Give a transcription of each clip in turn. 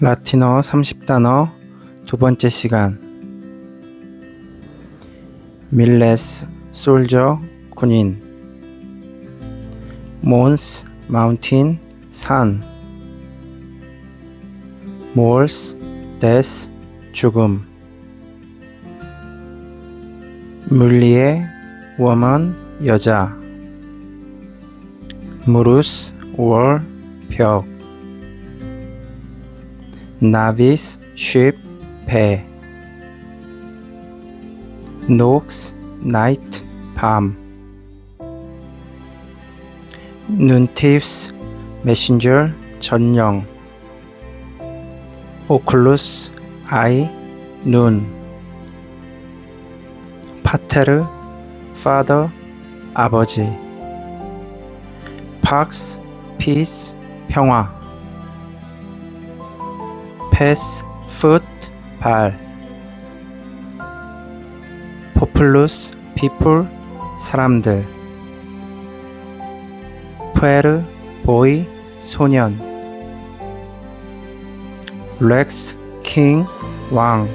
라틴어 30단어 두 번째 시간. 밀레스 솔저 군인. 몬스 마운틴 산. 몰스 데스 죽음. 물리의 워먼 여자. 무루스 월벽 나비스 쉽 배. 녹스 나이트 밤. 눈티프스 메신저 전령. 오클루스 아이 눈. 파테르 파더 아버지. 팍스 피스 평화. 패스, 풋, 발. 포플루스, 피플, 사람들. 푸에르, 보이, 소년. 렉스, 킹, 왕.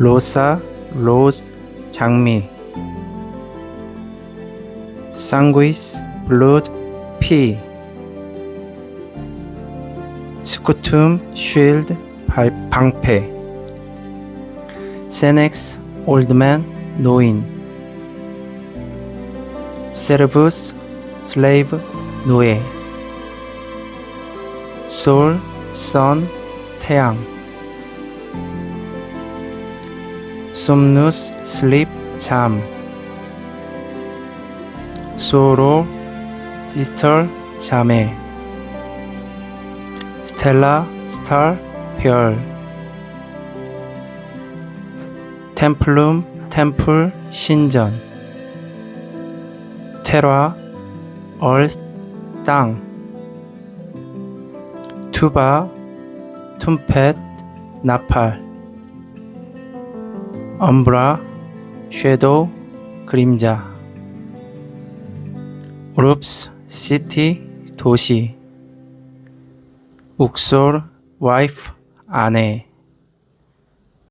로사, 로즈, 장미. 상구이스, 블루드, 피 스쿠툼, 쉴드, 발, 방패. 세넥스, 올드맨, 노인. 세르부스, 슬레이브, 노예. 솔, 선, 태양. 솜누스, 슬립, 잠. 소로, 시스터, 자매 스텔라, 스타, 별. 템플룸, 템플, 신전. 테라, 얼, 땅. 투바, 툼펫, 나팔. 엄브라, 섀도우, 그림자. 룹스, 시티, 도시 욱솔, 와이프, 아내